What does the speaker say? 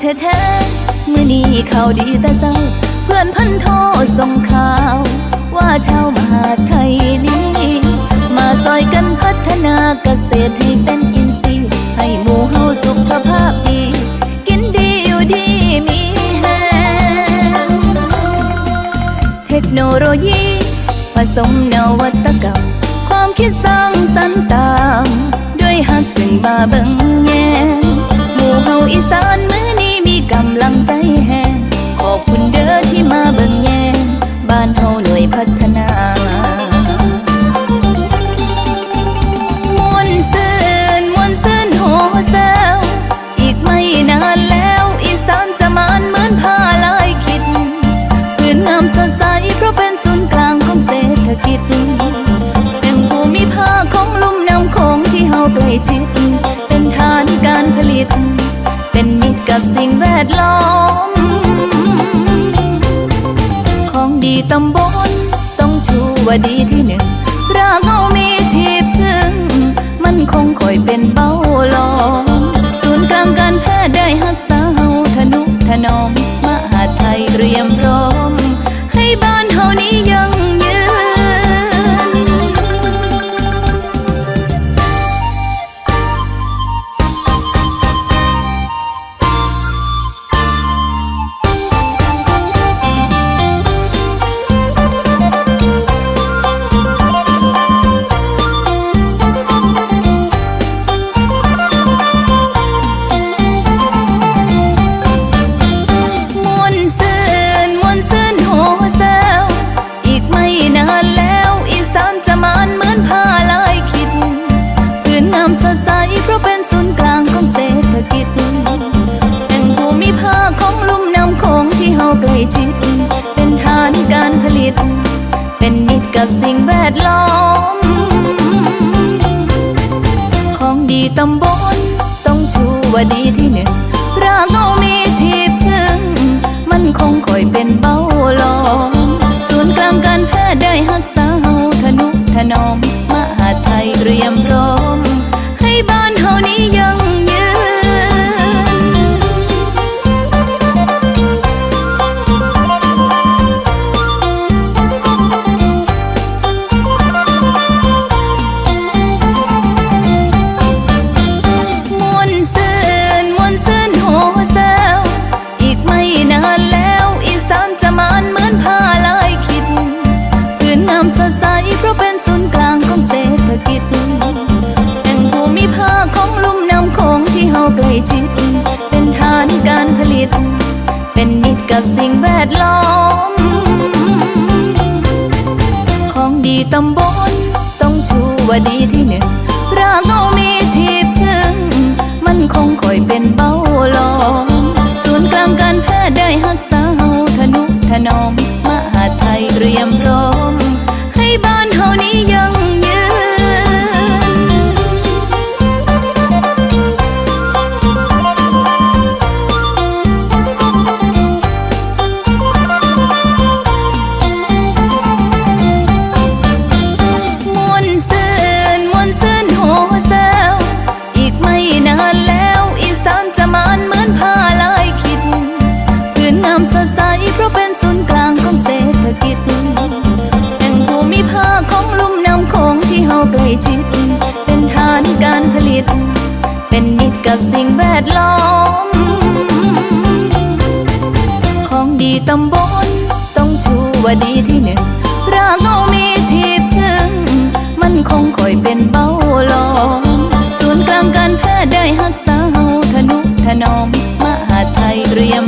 แท้ๆมื้อนี้ข่าวดีแต่เศร้า เพื่อนพันโทรส่งข่าว ว่าชาวมหาไทยนี้ มาซอยกันพัฒนาเกษตรให้เป็นอินทรีย์ให้หมู่เฮาสุขภาพดี กินดีอยู่ดีมีแฮงเทคโนโลยีผสมนวัตกรรมความคิดสร้างสรรค์ตาม ด้วยฮักจึงมาเบิงแยงหมู่เฮาอีสานมื้อนี้มี กำลังใจแฮงขอบคุณเด้อที่มาเบิ่งแยงบ้านเฮาหน่วยพัฒนามวนซื่นมวนซื่นโหแซวอีกไม่นานแล้วอีสานจะมาเหมือนผ้าลายคิดพื้นงามสดใสเพราะเป็นศูนย์กลางของเศรษฐกิจ เป็นภูมิภาคของลุ่มน้ำโขงที่เฮาใกล้ชิด เป็นฐานการผลิต ดล้อม ของดีตำบลต้องชูว่าดีที่หนึ่งรากเอามีที่พึ่ง มันคงคอยเป็นเบ้าลอมศูนย์กลางการแพทย์ได้หักษาเฮาทนุถนอมมหาไทยเตรียมพร้อานการผลิต เป็นมิตรกับสิ่งแวดล้อม ของดีตำบลต้องชูว่าดีที่หนึ่งรากเอามีที่พึ่ง มันคงคอยเป็นเบ้าหลอมศูนย์กลางการแพทย์ได้หักษาเฮาทนุถนอมมหาไทยเตรียมพร้อม ให้บ้านเฮานี้ยัง ที่เฮาใกล้ชิด เป็นฐานการผลิต เป็นมิตรกับสิ่งแวดล้อม ของดีตำบลต้องชูว่าดีที่หนึ่งรากเอามีที่พึ่ง มันคงคอยเป็นเบ้าหลอมศูนย์กลางการแพทย์ได้หักษาเฮาทนุถนอมมหาไทยเตรียมพร้อม ให้บ้านเฮานี้ยัง เป็นมิตรกับสิ่งแวดล้อม ของดีตำบลต้องชูว่าดีที่หนึ่งรากเอามีที่พึ่ง มันคงคอยเป็นเบ้าหลอมศูนย์กลางการแพทย์ได้หักษาเฮาทนุถนอมมหาไทยเตรียม